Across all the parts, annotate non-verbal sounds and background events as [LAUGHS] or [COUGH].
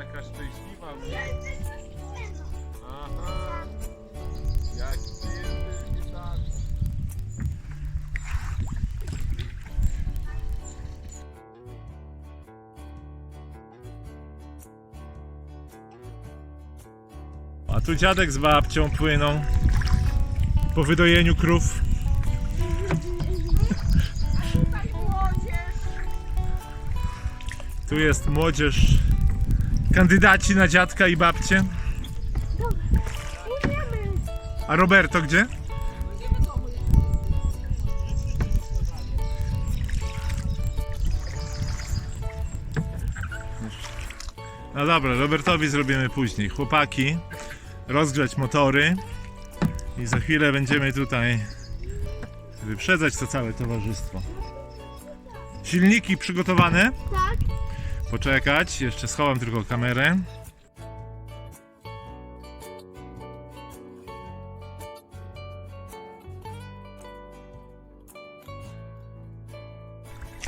taka szczęśliwa. Aha. Jaki ty jesteś biedak. A tu dziadek z babcią płyną po wydojeniu krów. Tu jest młodzież, kandydaci na dziadka i babcię. A Roberto gdzie? No dobra, Robertowi zrobimy później. Chłopaki, rozgrzać motory i za chwilę będziemy tutaj wyprzedzać to całe towarzystwo. Silniki przygotowane? Tak. Poczekać, jeszcze schowam tylko kamerę.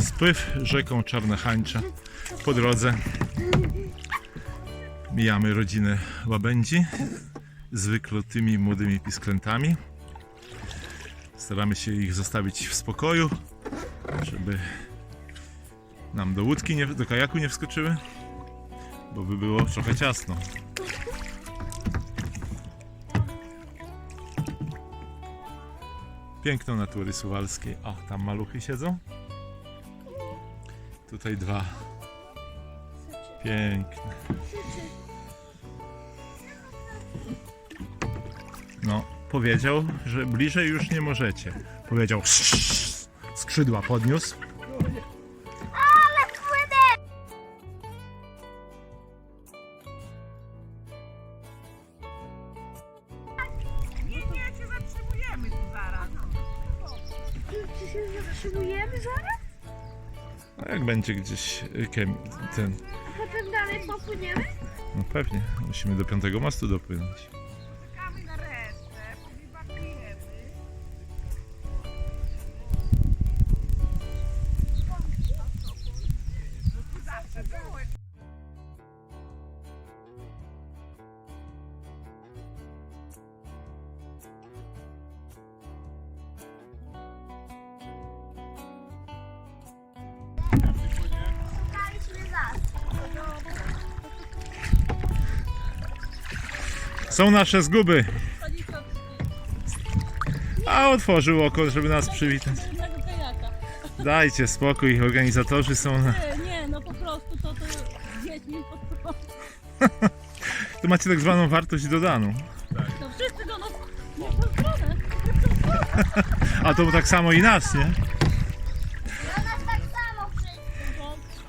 Spływ rzeką Czarnochańcza. Po drodze mijamy rodzinę łabędzi z wyklutymi młodymi pisklętami. Staramy się ich zostawić w spokoju, żeby nam do łódki, nie, do kajaku nie wskoczyły, bo by było trochę ciasno. Piękno natury suwalskiej. O, tam maluchy siedzą. Tutaj dwa. Piękne. No, powiedział, że bliżej już nie możecie. Powiedział skrzydła podniósł. Czy się zatrzymujemy zaraz? A jak będzie gdzieś y, ten. A potem dalej popłyniemy? No pewnie, musimy do piątego mostu dopłynąć. Są nasze zguby. A otworzył oko, żeby nas przywitać. Kajaka. Dajcie spokój, organizatorzy są na... Nie, nie, no po prostu to to Wiedźmin pod prąd. To macie tak zwaną wartość dodaną. To wszyscy do nas nie. A to tak samo i nas, nie? Tak.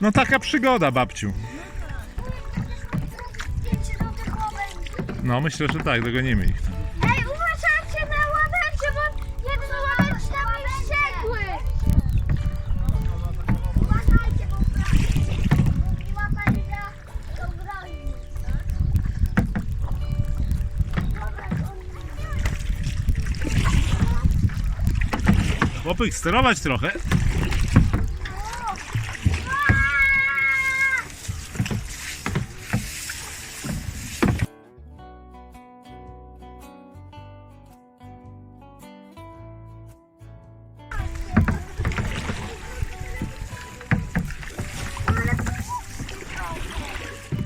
No taka przygoda, babciu. No myślę, że tak, dogonimy ich. Ej, uważajcie na łabędzie, bo jeden łabędź tam jest wściekły. Uważajcie, bo łabędzia to. Dobra, to Chłopy, sterować trochę.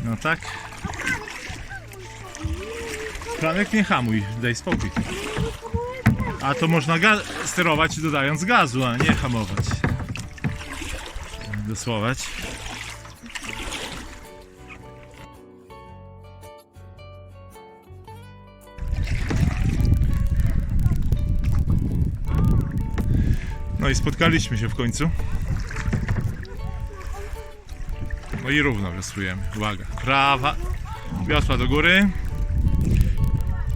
No tak. Franek nie hamuj, daj spokój. A to można sterować dodając gazu, a nie hamować. Dosłować. No i spotkaliśmy się w końcu. No i równo wiosłujemy. Uwaga. Prawa. Wiosła do góry.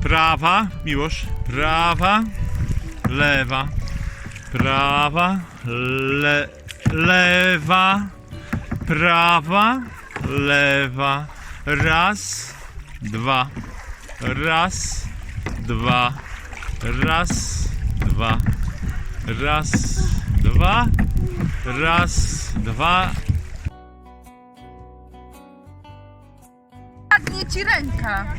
Prawa. Miłosz. Prawa. Lewa. Prawa. Le, lewa. Prawa. Lewa. Raz. Dwa. Raz. Dwa. Raz. Dwa. Raz. Dwa. Raz. Dwa. Padnie ci ręka. [LAUGHS]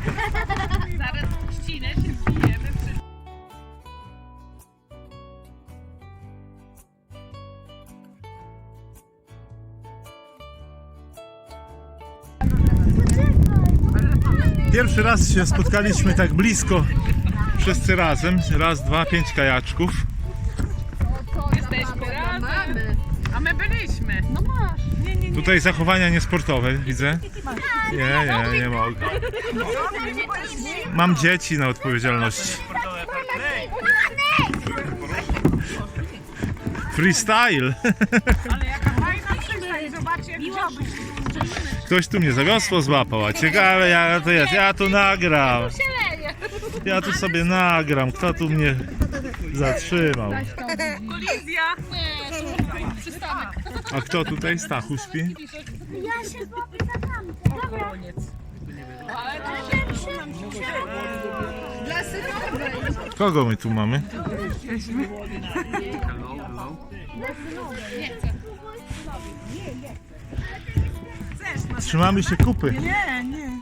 Zaraz ścinę się zbijemy. Pierwszy raz się spotkaliśmy tak blisko wszyscy razem. Raz, dwa, pięć kajaczków. My byliśmy. No masz. Nie, nie, nie. Tutaj zachowania niesportowe widzę. Nie, nie, nie mogę. Mam dzieci na odpowiedzialności. Freestyle. Ale jaka fajna. Zobaczcie jak. Ktoś tu mnie za wiosło złapał, a ciekawe jak to jest. Ja tu nagram. Ja tu sobie nagram. Kto tu mnie zatrzymał? Kolizja. A kto tutaj? Stachu śpi? Ja się złapię za tamtę. Dobra. Dla synowej. Kogo my tu mamy? Trzymamy się kupy. Nie, nie.